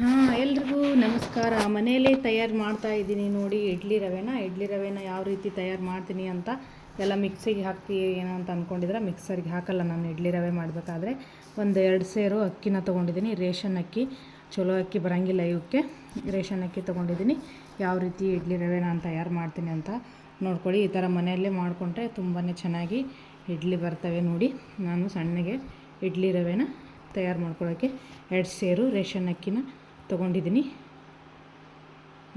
ಹಾಂ, ಎಲ್ರಿಗೂ ನಮಸ್ಕಾರ. ಮನೆಯಲ್ಲೇ ತಯಾರು ಮಾಡ್ತಾ ಇದ್ದೀನಿ ನೋಡಿ, ಇಡ್ಲಿ ರವೆನ. ಇಡ್ಲಿ ರವೆನ ಯಾವ ರೀತಿ ತಯಾರು ಮಾಡ್ತೀನಿ ಅಂತ ಎಲ್ಲ ಮಿಕ್ಸಿಗೆ ಹಾಕಿ ಏನೋ ಅಂತ ಅಂದ್ಕೊಂಡಿದ್ರೆ ಮಿಕ್ಸರ್ಗೆ ಹಾಕಲ್ಲ ನಾನು. ಇಡ್ಲಿ ರವೆ ಮಾಡಬೇಕಾದ್ರೆ ಒಂದು ಎರಡು ಸೇರು ಅಕ್ಕಿನ ತೊಗೊಂಡಿದ್ದೀನಿ. ರೇಷನ್ ಅಕ್ಕಿ ಚಲೋ ಅಕ್ಕಿ ಬರೋಂಗಿಲ್ಲ ಇವಕ್ಕೆ. ರೇಷನ್ ಅಕ್ಕಿ ತೊಗೊಂಡಿದ್ದೀನಿ. ಯಾವ ರೀತಿ ಇಡ್ಲಿ ರವೆ ನಾನು ತಯಾರು ಮಾಡ್ತೀನಿ ಅಂತ ನೋಡ್ಕೊಳ್ಳಿ. ಈ ಥರ ಮನೆಯಲ್ಲೇ ಮಾಡಿಕೊಂಡ್ರೆ ತುಂಬಾ ಚೆನ್ನಾಗಿ ಇಡ್ಲಿ ಬರ್ತವೆ ನೋಡಿ. ನಾನು ಸಣ್ಣಗೆ ಇಡ್ಲಿ ರವೆನ ತಯಾರು ಮಾಡ್ಕೊಳ್ಳೋಕ್ಕೆ ಎರಡು ಸೇರು ರೇಷನ್ ಅಕ್ಕಿನ ತೊಗೊಂಡಿದ್ದೀನಿ.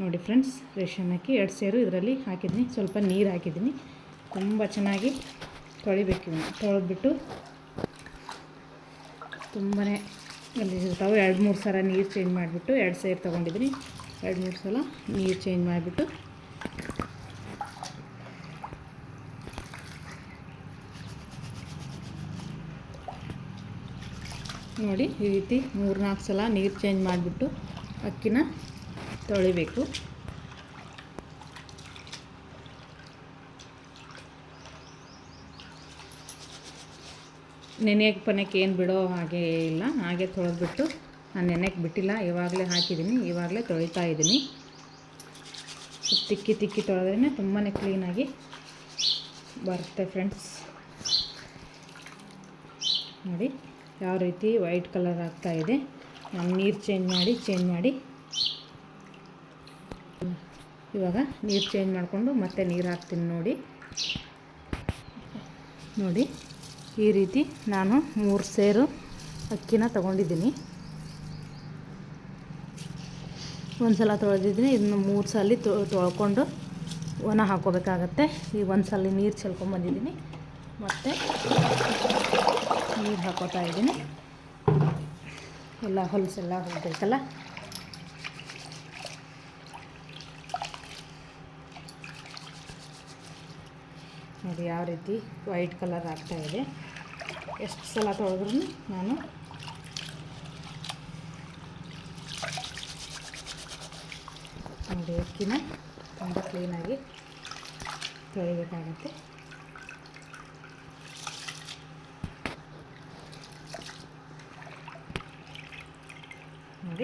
ನೋಡಿ ಫ್ರೆಂಡ್ಸ್, ರೇಷನ್ ಹಾಕಿ ಎರಡು ಸೇರು ಇದರಲ್ಲಿ ಹಾಕಿದ್ದೀನಿ. ಸ್ವಲ್ಪ ನೀರು ಹಾಕಿದ್ದೀನಿ. ತುಂಬ ಚೆನ್ನಾಗಿ ತೊಳಿಬೇಕು ತೊಳೆದ್ಬಿಟ್ಟು ತುಂಬಾ ಇರ್ತಾವೆ. ಎರಡು ಮೂರು ಸಲ ನೀರು ಚೇಂಜ್ ಮಾಡಿಬಿಟ್ಟು ಎರಡು ಸೇರು ತೊಗೊಂಡಿದ್ದೀನಿ. ಎರಡು ಮೂರು ಸಲ ನೀರು ಚೇಂಜ್ ಮಾಡಿಬಿಟ್ಟು ನೋಡಿ, ಈ ರೀತಿ ಮೂರು ನಾಲ್ಕು ಸಲ ನೀರು ಚೇಂಜ್ ಮಾಡಿಬಿಟ್ಟು ಅಕ್ಕಿನ ತೊಳಿಬೇಕು. ನೆನೆಯಕ್ಕೆ ಪನೆಯಕ್ಕೆ ಏನು ಬಿಡೋ ಹಾಗೆ ಇಲ್ಲ, ಹಾಗೆ ತೊಳೆದ್ಬಿಟ್ಟು ನಾನು ನೆನೆಯಕ್ಕೆ ಬಿಟ್ಟಿಲ್ಲ, ಇವಾಗಲೇ ಹಾಕಿದ್ದೀನಿ ಇವಾಗಲೇ ತೊಳಿತಾ ಇದ್ದೀನಿ ತಿಕ್ಕಿ ತಿಕ್ಕಿ ತೊಳೆದ್ರೇ ತುಂಬಾ ಕ್ಲೀನಾಗಿ ಬರುತ್ತೆ ಫ್ರೆಂಡ್ಸ್ ನೋಡಿ. ಯಾವ ರೀತಿ ವೈಟ್ ಕಲರ್ ಆಗ್ತಾ ಇದೆ. ನಾನು ನೀರು ಚೇಂಜ್ ಮಾಡಿ ಚೇಂಜ್ ಮಾಡಿ. ಇವಾಗ ನೀರು ಚೇಂಜ್ ಮಾಡಿಕೊಂಡು ಮತ್ತೆ ನೀರು ಹಾಕ್ತೀನಿ ನೋಡಿ. ನೋಡಿ, ಈ ರೀತಿ ನಾನು ಮೂರು ಸೇರು ಅಕ್ಕಿನ ತೊಗೊಂಡಿದ್ದೀನಿ. ಒಂದು ಸಲ ತೊಳೆದಿದ್ದೀನಿ ಇದನ್ನು ಮೂರು ಸಲ ತೊಳ್ಕೊಂಡು ಒಣ ಹಾಕೋಬೇಕಾಗತ್ತೆ. ಈಗ ಒಂದು ಸಲ ನೀರು ಚೆಲ್ಕೊಂಡ್ಬಂದಿದ್ದೀನಿ ಮತ್ತು ನೀರು ಹಾಕೋತಾ ಇದ್ದೀನಿ. ಎಲ್ಲ ಹೊಲಸೆಲ್ಲ ಹೋಗ್ಬೇಕಲ್ಲ? ನೋಡಿ ಯಾವ ರೀತಿ ವೈಟ್ ಕಲರ್ ಆಗ್ತಾ ಇದೆ. ಎಷ್ಟು ಸಲ ತೊಳೆದ್ರೂ ನಾನು ನೋಡಿ ಅಕ್ಕಿನ ತುಂಬ ಕ್ಲೀನಾಗಿ ತೊಳಿಬೇಕಾಗತ್ತೆ.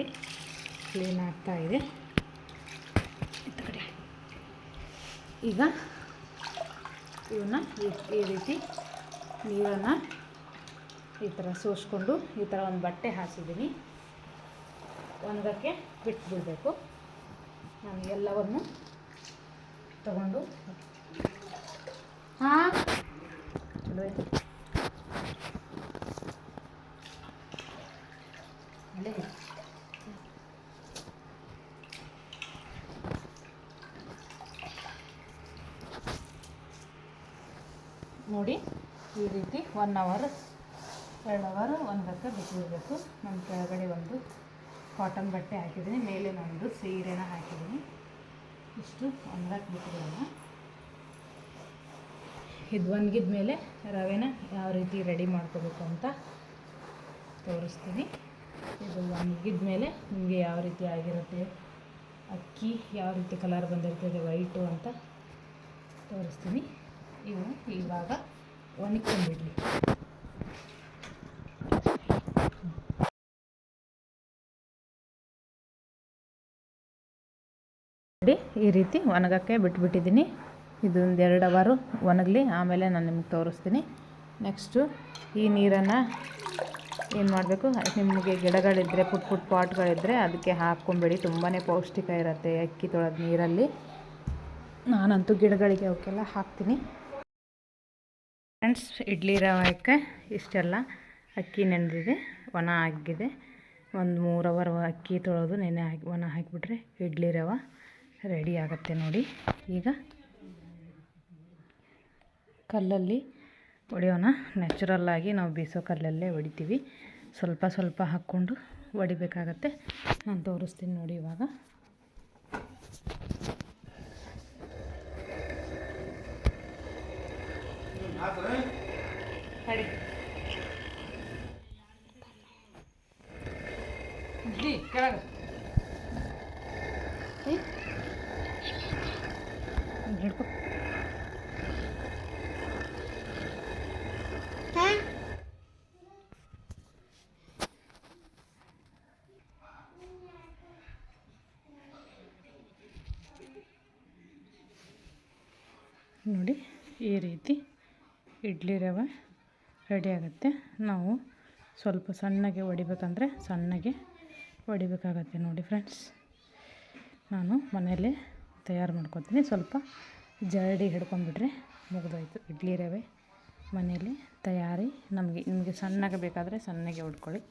ನೋಡಿ ಕ್ಲೀನ್ ಆಗ್ತಾ ಇದೆ. ಈಗ ಇವನ್ನ ಈ ರೀತಿ ನೀರನ್ನು ಈ ಥರ ಸೋಸ್ಕೊಂಡು ಈ ಥರ ಒಂದು ಬಟ್ಟೆ ಹಾಸಿದ್ದೀನಿ. ಒಂದಕ್ಕೆ ಬಿಟ್ಬಿಡಬೇಕು. ನಾನು ಎಲ್ಲವನ್ನು ತಗೊಂಡು ಹಾಂ? ಚಲೋ ನೋಡಿ ಈ ರೀತಿ ಒನ್ ಅವರ್ ಎರಡು ಅವರ್ ಒಂದಕ್ಕೆ ಬಿಟ್ಟಿರಬೇಕು ನಮ್ಮ ಕೆಳಗಡೆ ಒಂದು ಕಾಟನ್ ಬಟ್ಟೆ ಹಾಕಿದ್ದೀನಿ. ಮೇಲೆ ನಾನೊಂದು ಸೀರೆನ ಹಾಕಿದ್ದೀನಿ. ಇಷ್ಟು ಒಂದಕ್ಕೆ ಬಿಟ್ಟಿರೋಣ ಇದು ಒಣಗಿದ ಮೇಲೆ ರವೆನ ಯಾವ ರೀತಿ ರೆಡಿ ಮಾಡ್ಕೋಬೇಕು ಅಂತ ತೋರಿಸ್ತೀನಿ. ಇದು ಒಣಗಿದ ಮೇಲೆ ನಿಮಗೆ ಯಾವ ರೀತಿ ಆಗಿರುತ್ತೆ, ಅಕ್ಕಿ ಯಾವ ರೀತಿ ಕಲರ್ ಬಂದಿರ್ತದೆ ವೈಟು ಅಂತ ತೋರಿಸ್ತೀನಿ. ಇವು ಇವಾಗ ಒಣಕೊಂಡ್ಬಿಡ್ಲಿ ಈ ರೀತಿ ಒಣಗಕ್ಕೆ ಬಿಟ್ಬಿಟ್ಟಿದ್ದೀನಿ. ಇದೊಂದು ಎರಡು ಅವರು ಒಣಗಲಿ, ಆಮೇಲೆ ನಾನು ನಿಮ್ಗೆ ತೋರಿಸ್ತೀನಿ. ನೆಕ್ಸ್ಟು ಈ ನೀರನ್ನು ಏನು ಮಾಡಬೇಕು? ನಿಮಗೆ ಗಿಡಗಳಿದ್ದರೆ ಪುಟ್ ಪುಟ್ ಪಾಟ್ಗಳಿದ್ದರೆ ಅದಕ್ಕೆ ಹಾಕ್ಕೊಂಬೇಡಿ. ತುಂಬಾ ಪೌಷ್ಟಿಕ ಇರುತ್ತೆ ಅಕ್ಕಿ ತೊಳೆದ ನೀರಲ್ಲಿ. ನಾನಂತೂ ಗಿಡಗಳಿಗೆ ಅವಕ್ಕೆಲ್ಲ ಹಾಕ್ತೀನಿ. ಫ್ರೆಂಡ್ಸ್, ಇಡ್ಲಿ ರವಕ್ಕೆ ಇಷ್ಟೆಲ್ಲ. ಅಕ್ಕಿ ನೆನೆದಿದೆ ಒಣ ಆಗಿದೆ. ಒಂದು ಮೂರು ಅವರ್ ಅಕ್ಕಿ ತೊಳೆದು ನೆನೆ ಹಾಕಿ, ಒಣ ಹಾಕಿಬಿಟ್ರೆ ಇಡ್ಲಿ ರವೆ ರೆಡಿ ಆಗುತ್ತೆ ನೋಡಿ. ಈಗ ಕಲ್ಲಲ್ಲಿ ಹೊಡೆಯೋಣ ನ್ಯಾಚುರಲ್ಲಾಗಿ ನಾವು ಬೀಸೋ ಕಲ್ಲಲ್ಲೇ ಹೊಡಿತೀವಿ ಸ್ವಲ್ಪ ಸ್ವಲ್ಪ ಹಾಕ್ಕೊಂಡು ಹೊಡಿಬೇಕಾಗತ್ತೆ ನಾನು ತೋರಿಸ್ತೀನಿ ನೋಡಿ ಇವಾಗ. ಇಡ್ಲಿ ಕೆಳಗೆ ಹಿಡ್ಕೊ ನೋಡಿ ಈ ರೀತಿ ಇಡ್ಲಿ ರವೆ ರೆಡಿ ಆಗುತ್ತೆ. ನಾವು ಸ್ವಲ್ಪ ಸಣ್ಣಗೆ ಹೊಡಿಬೇಕಂದ್ರೆ ಸಣ್ಣಗೆ ಹೊಡಿಬೇಕಾಗತ್ತೆ ನೋಡಿ ಫ್ರೆಂಡ್ಸ್ ನಾನು ಮನೆಯಲ್ಲೇ ತಯಾರು ಮಾಡ್ಕೊತೀನಿ. ಸ್ವಲ್ಪ ಜರಡಿ ಹಿಡ್ಕೊಂಡ್ಬಿಟ್ರೆ ಮುಗಿದೋಯ್ತು. ಇಡ್ಲಿ ರವೆ ಮನೆಯಲ್ಲಿ ತಯಾರಿ. ನಮಗೆ ನಿಮಗೆ ಸಣ್ಣಗೆ ಬೇಕಾದರೆ ಸಣ್ಣಗೆ ಹೊಡ್ಕೊಳ್ಳಿ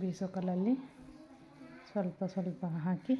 ಬೀಸೋ ಕಲ್ಲಲ್ಲಿ ಸ್ವಲ್ಪ ಸ್ವಲ್ಪ ಹಾಕಿ